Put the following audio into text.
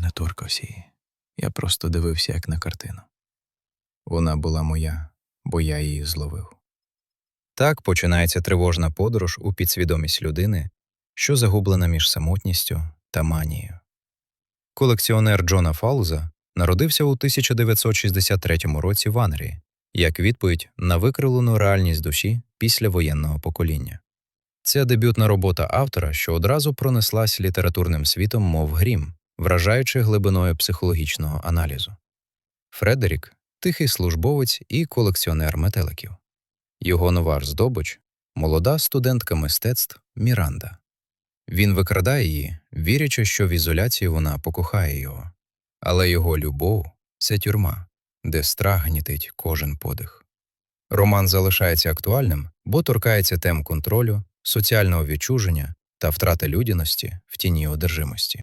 не торкався її. Я просто дивився як на картину. Вона була моя, бо я її зловив. Так починається тривожна подорож у підсвідомість людини, що загублена між самотністю та манією. Колекціонер Джона Фауза народився у 1963 році в Англії як відповідь на викривлену реальність душі після воєнного покоління. Це дебютна робота автора, що одразу пронеслась літературним світом, мов грім, вражаючи глибиною психологічного аналізу. Фредерік тихий службовець і колекціонер метеликів. Його нова здобич молода студентка мистецтв Міранда. Він викрадає її, вірячи, що в ізоляції вона покохає його. Але його любов це тюрма, де страх гнітить кожен подих. Роман залишається актуальним, бо торкається тем контролю, соціального відчуження та втрати людяності в тіні одержимості.